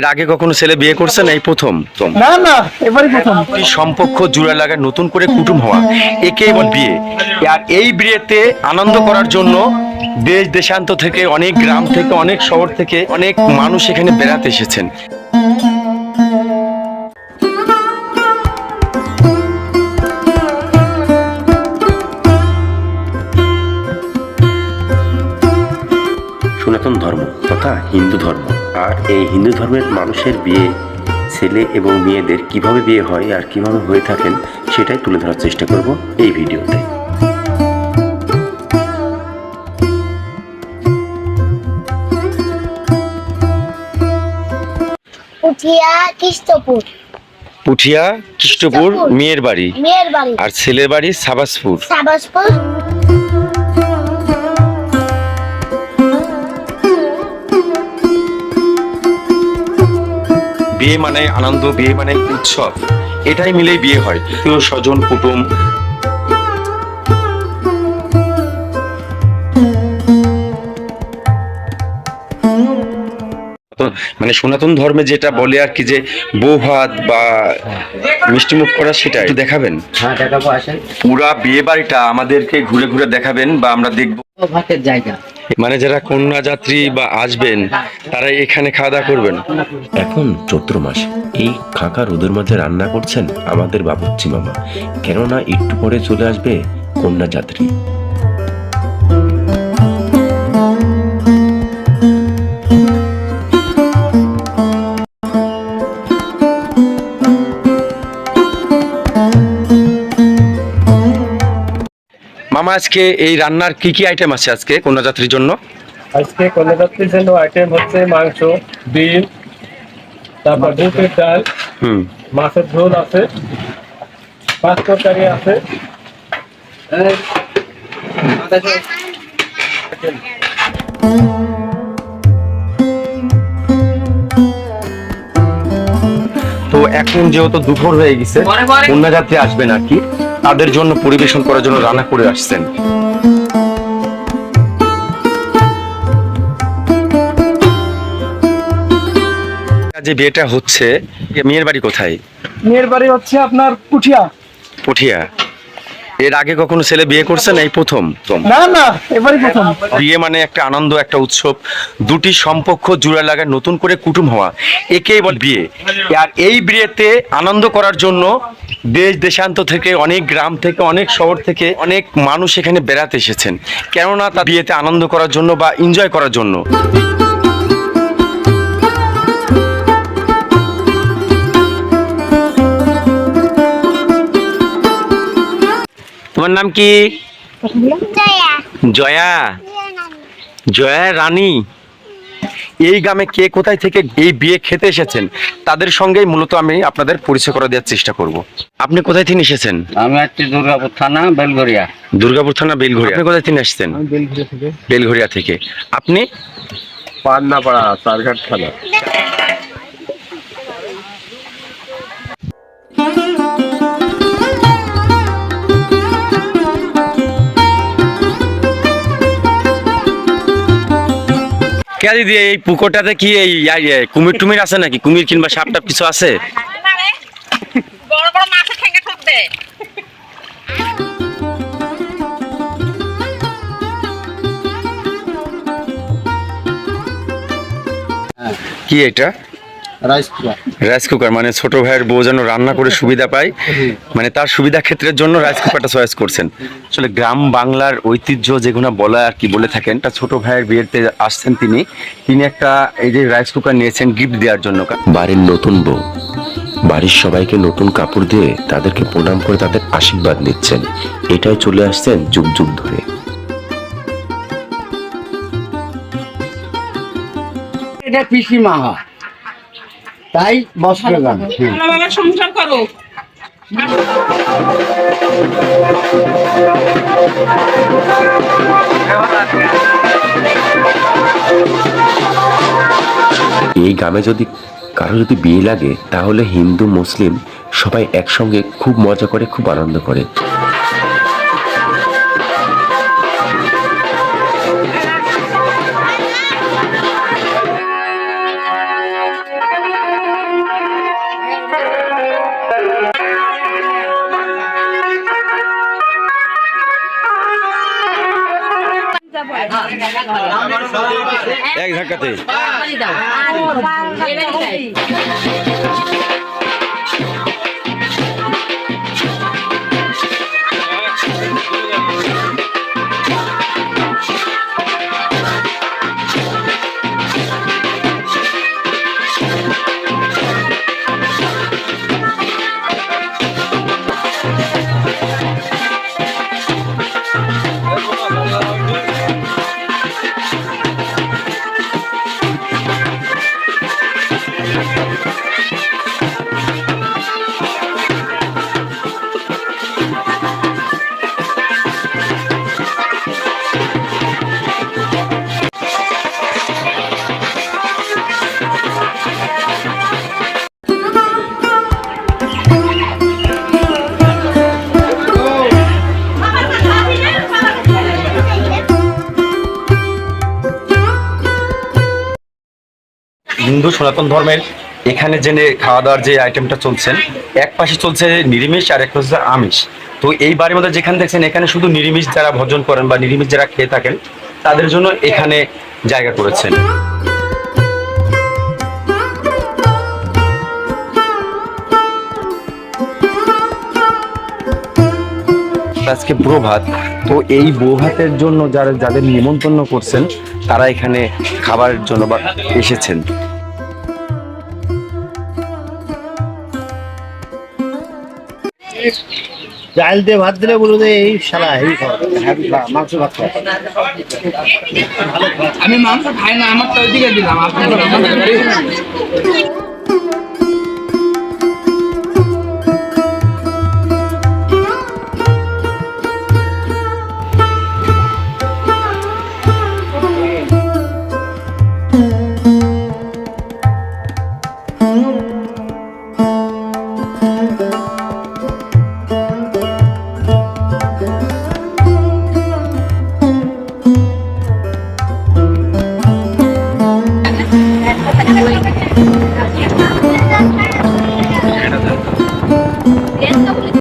এর আগে কখনো ছেলে বিয়ে করছেন এই প্রথম। না না এবারই প্রথম। এই সম্পর্ক জুড়ে লাগা নতুন করে কুটুম হওয়া? একেই বল বিয়ে। আর এই বিয়েতে আনন্দ করার জন্য দেশ দেশান্ত থেকে অনেক গ্রাম থেকে অনেক শহর থেকে অনেক মানুষ এখানে বেড়াতে এসেছেন। সনাতন ধর্ম? তথা হিন্দু ধর্ম। আর এই হিন্দু ধর্মের মানুষের বিয়ে ছেলে এবং মেয়েদের কীভাবে বিয়ে হয় আর কীভাবে হয়ে থাকেন সেটাই তুলে ধরার চেষ্টা করব এই ভিডিওতে। পুঠিয়া কৃষ্ণপুর কৃষ্ণপুর। মেয়ের বাড়ি। মেয়ের বাড়ি। আর ছেলের বাড়ি সাবাসপুর। সাবাসপুর বিয়ে মানে আনন্দ বিয়ে মানে উৎসব। এটাই মিলেই বিয়ে হয়। কেউ স্বজন কুটুম। মানে সনাতন ধর্মে যেটা বলে আর কি যে বউ ভাত বা মিষ্টি মুখ করা সেটা একটু দেখাবেন? হ্যাঁ দেখাবো আসেন। পুরা বিয়ে বাড়িটা আমাদেরকে ঘুরে ঘুরে দেখাবেন বা আমরা দেখব। ভাতের জায়গা। মানে যারা কন্যা যাত্রী বা আসবেন, তারা এখানে খাওয়া দাওয়া করবেন। এখন চৈত্র মাস, এই ফাঁকা রোদের মাঝে রান্না করছেন আমাদের বাবুচ্ছি মামা। কেননা একটু পরে চলে আসবে কন্যা যাত্রী মামা আজকে এই রান্নার কি কি আইটেম আছে আজকে কন্যা যাত্রীর জন্য? আজকে কন্যাযাত্রীর জন্য আইটেম হচ্ছে মাংস ডিম তারপর বুটের ডাল হুম। মাছের ঝোল আছে পাঁচ তরকারি আছে। তো এখন যেহেতু দুপুর হয়ে গেছে কন্যা যাত্রী আসবেন আর কি তাদের জন্য পরিবেশন করার জন্য রান্না করে আসছেন। যে বিয়েটা হচ্ছে মেয়ের বাড়ি কোথায়? মেয়ের বাড়ি হচ্ছে আপনার পুঠিয়া। পটিয়া এর আগে কখনো ছেলে বিয়ে করছেন এই প্রথম। না না এবারই প্রথম। বিয়ে মানে একটা আনন্দ একটা উৎসব। দুটি সম্পর্ক জুড়ে লাগা নতুন করে কুটুম হওয়া। একেই বল বিয়ে। আর এই বিয়েতে আনন্দ করার জন্য দেশ দেশান্ত থেকে অনেক গ্রাম থেকে অনেক শহর থেকে অনেক মানুষ এখানে বেড়াতে এসেছেন। কেননা তা বিয়েতে আনন্দ করার জন্য বা এনজয় করার জন্য। তোমার নাম কি? জয়া। জয়া। জয়া রানী। এই গ্রামে কে কোথায় থেকে এই বিয়ে খেতে এসেছেন তাদের সঙ্গেই মূলত আমি আপনাদের পরিচয় করে দেওয়ার চেষ্টা করব। আপনি কোথায় থেকে এসেছেন? আমি একটি দুর্গাপুর থানা বেলঘরিয়া। দুর্গাপুর থানা বেলঘরিয়া। আপনি কোথায় থেকে এসেছেন? বেলঘরিয়া থেকে। বেলঘরিয়া থেকে। আপনি? পান্নাপাড়া তারঘাট থানা। কে দিদি এই পুকুরটাতে কি এই এই, কুমির টুমির আছে নাকি? কুমির কিংবা সাপ টাপ কিছু আছে? বড় বড় মাছের ঠেঙ্গে ঠুকবে কি এটা? রাইস কুকার মানে ছোট ভাইয়ের বউ যেন রান্না করে সুবিধা পায় মানে তার সুবিধা ক্ষেত্রের জন্য রাইস কুকারটা চয়েস করছেন। আসলে গ্রাম বাংলার ঐতিহ্য যেগুলো বলা আর কি বলে থাকেন তা ছোট ভাইয়ের বিয়েতে আসছেন তিনি। তিনি একটা এই যে রাইস কুকার নিয়েছেন গিফট দেওয়ার জন্য। বাড়ির নতুন বউ বাড়ির সবাইকে নতুন কাপড় দিয়ে তাদেরকে প্রণাম করে তাদের আশীর্বাদ নিচ্ছেন। এটাই চলে আসছেন যুগ যুগ ধরে। এটা পিসি মা হয়। তাই বস্ত্র গান ভালোভাবে সংসার করো। এই গ্রামে যদি কারও যদি বিয়ে লাগে তাহলে হিন্দু মুসলিম সবাই একসঙ্গে খুব মজা করে খুব আনন্দ করে। এক ধাক্কাতে হিন্দু সনাতন ধর্মের এখানে জেনে খাওয়া দাওয়ার যে আইটেমটা চলছেন, এক পাশে চলছে নিরামিষ আর এক পাশে আমিষ। তো এই বাড়ির মধ্যে যেখানে দেখছেন, এখানে শুধু নিরামিষ যারা ভোজন করেন বা নিরামিষ যারা খেয়ে থাকেন, তাদের জন্য এখানে জায়গা করেছেন। আজকে প্রভাত তো এই বৌভাতের জন্য যারা, যাদের নিমন্ত্রণ করছেন, তারা এখানে খাবারের জন্য বা এসেছেন। চাল দিয়ে ভাত দিলে বলো এই শালা হেভি খাওয়া হেভি খাওয়া মাংস ভাত খাওয়া আমি মাংস খাই না আমার তো দিলাম আপনার